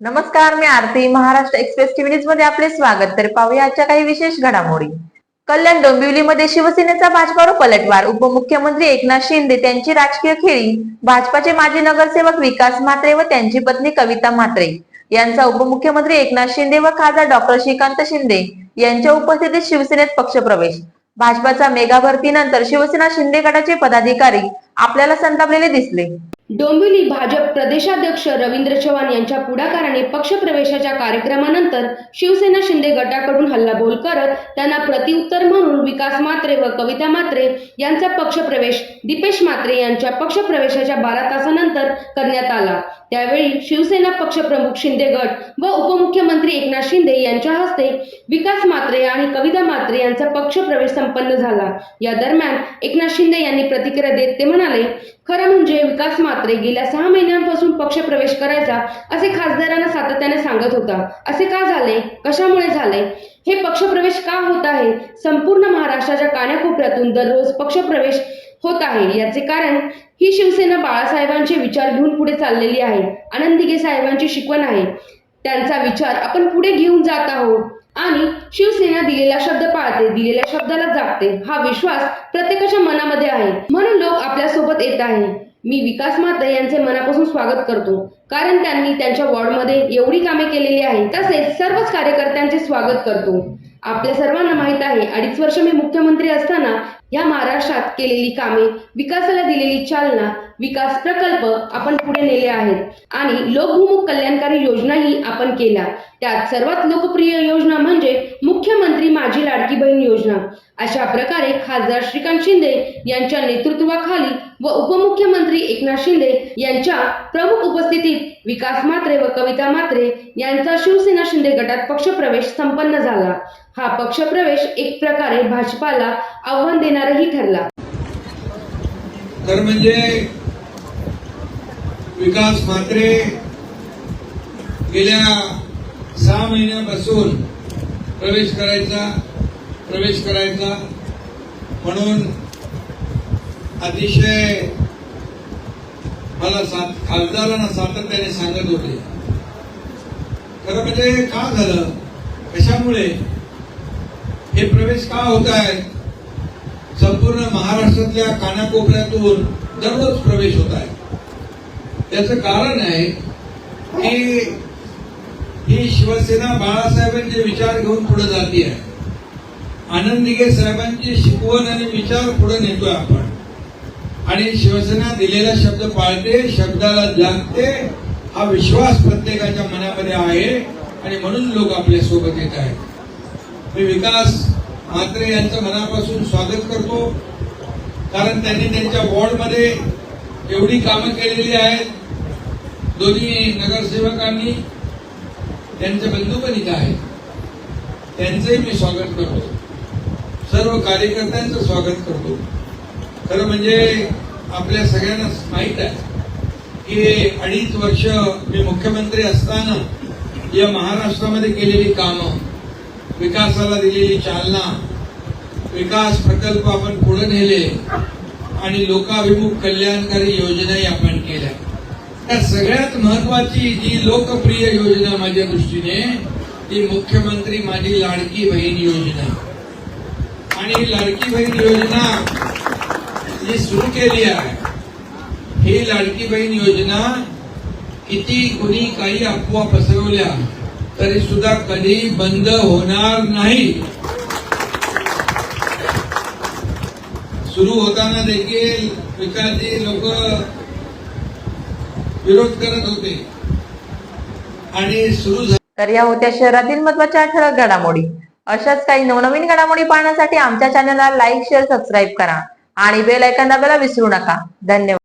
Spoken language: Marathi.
नमस्कार मी आरती. महाराष्ट्र एक्सप्रेस टीव्ही न्यूजमध्ये आपले स्वागत. तर पाहूया आजच्या काही विशेष घडामोडी. कल्याण डोंबिवलीमध्ये शिवसेनेचा भाजपावर पलटवार. उपमुख्यमंत्री एकनाथ शिंदे त्यांची राजकीय खेळी. भाजपाचे माजी नगरसेवक विकास म्हात्रे व त्यांची पत्नी कविता म्हात्रे. यांचा उपमुख्यमंत्री एकनाथ शिंदे व खासदार डॉक्टर श्रीकांत शिंदे यांच्या उपस्थितीत शिवसेनेत पक्षप्रवेश. भाजपाचा मेगा भरतीनंतर शिवसेना शिंदे गटाचे पदाधिकारी आपल्याला संतापलेले दिसले. डोंबिवली भाजप प्रदेशाध्यक्ष रवींद्र चव्हाण यांच्या पुढाकाराने पक्षप्रवेशाच्या कार्यक्रमानंतर शिवसेना शिंदे गटाकडून हल्लाबोल करत त्यांना प्रतिउत्तर म्हणून विकास मात्रे व कविता मात्रे यांचा पक्षप्रवेश दीपेश मात्रे यांच्या पक्षप्रवेशाच्या बारा तासानंतर करण्यात आला. त्यावेळी शिवसेना पक्षप्रमुख शिंदे गट व उपमुख्यमंत्री एकनाथ शिंदे यांच्या हस्ते विकास मात्रे आणि कविता ठाकरे यांचा पक्षप्रवेश संपन्न झाला. या दरम्यान एकनाथ शिंदे यांनी प्रतिक्रिया देत ते म्हणाले खरं म्हणजे विकास मात्रे गेल्या सहा महिन्यांपासून पक्षप्रवेश करायचा असे खासदारांना सातत्याने सांगत होता. असे का झाले? कशामुळे झाले? हे पक्षप्रवेश का होत आहे? संपूर्ण महाराष्ट्राच्या कानाकोपऱ्यातून दररोज पक्षप्रवेश होत आहे याचे कारण ही शिवसेना बाळासाहेबांचे विचार घेऊन पुढे चाललेली आहे. आनंदीगे साहेबांची शिकवण आहे. त्यांचा विचार आपण पुढे घेऊन जात आहोत. आणि शिवसेना दिलेला शब्द पाळते दिलेल्या शब्दाला जागते. हा विश्वास प्रत्येकाच्या मनामध्ये आहे. म्हणून लोक आपल्यासोबत येत आहे. मी विकास माते यांचे मनापासून स्वागत करतो. कारण त्यांनी त्यांच्या वॉर्डमध्ये एवढी कामे केलेली आहे तसेच सर्वच कार्यकर्त्यांचे स्वागत करतो. आपल्या सर्वांना माहीत आहे अडीच वर्ष मी मुख्यमंत्री असताना या महाराष्ट्रात केलेली कामे विकासाला दिलेली चालना विकास प्रकल्प आपण पुढे नेले आहेत. आणि लोकभूमुख कल्याणकारी योजनाही आपण केल्या. त्यात सर्वात लोकप्रिय योजना म्हणजे मुख्यमंत्री माझी लाडकी बहीण योजना. अशा प्रकारे खासदार श्रीकांत शिंदे यांच्या नेतृत्वाखाली व उपमुख्यमंत्री एकनाथ शिंदे यांच्या प्रमुख उपस्थितीत विकास मात्रे व कविता मात्रे यांचा शिवसेना शिंदे गटात पक्षप्रवेश संपन्न झाला. हा पक्षप्रवेश एक प्रकारे भाजपाला आव्हान देणारही ठरला. तर म्हणजे विकास म्हात्रे गेल्या सहा महिन्यापासून प्रवेश करायचा प्रवेश करायचा म्हणून अतिशय मला सात खासदारांना सातत्याने सांगत होते. खरं म्हणजे का झालं? कशामुळे? हे प्रवेश का होत आहे संपूर्ण महाराष्ट्रातल्या कानाकोपऱ्यातून दररोज प्रवेश होत आहे त्याचं कारण आहे की ही शिवसेना बाळासाहेबांचे विचार घेऊन पुढे जाते आहे. आनंद साहेबांची शिकवण आणि विचार पुढे नेतोय आपण. आणि शिवसेना दिलेला शब्द पाळते शब्दाला जागते हा विश्वास प्रत्येकाच्या मनामध्ये आहे आणि म्हणून लोक आपल्यासोबत येत आहेत. मी विकास म्हात्रे यांचं मनापासून स्वागत करतो. कारण त्यांनी त्यांच्या वॉर्डमध्ये एवढी कामं केलेली आहेत. दोन्ही नगरसेवकांनी त्यांचे बंधू पण इथं आहेत. त्यांचंही मी स्वागत करतो. सर्व कार्यकर्त्यांचं स्वागत करतो. खरं म्हणजे आपल्या सगळ्यांना माहीत आहे की अडीच वर्ष मी मुख्यमंत्री असताना या महाराष्ट्रामध्ये केलेली कामं विकासाला दिलेली चालना विकास प्रकल्प आपण पुढे नेले आणि लोकाभिमुख कल्याणकारी योजनाही आपण केल्या. त्या सगळ्यात महत्वाची जी लोकप्रिय योजना माझ्या दृष्टीने ती मुख्यमंत्री माझी लाडकी बहीण योजना. आणि ही लाडकी बहीण योजना जी सुरू केली आहे ही लाडकी बहीण योजना किती कुणी काही अफवा पसरवल्या तरी सुद्धा कधी बंद होणार नाही. सुरू होताना देखील विकासजी लोक विरोध करत होते. आणि सुरू तर या होत्या शहरातील महत्त्वाच्या ठळक घडामोडी. अशाच काही नवनवीन घडामोडी पाहण्यासाठी आमच्या चॅनलला लाईक शेअर सबस्क्राईब करा. आणि बेल ऐकन दाबायला विसरू नका. धन्यवाद.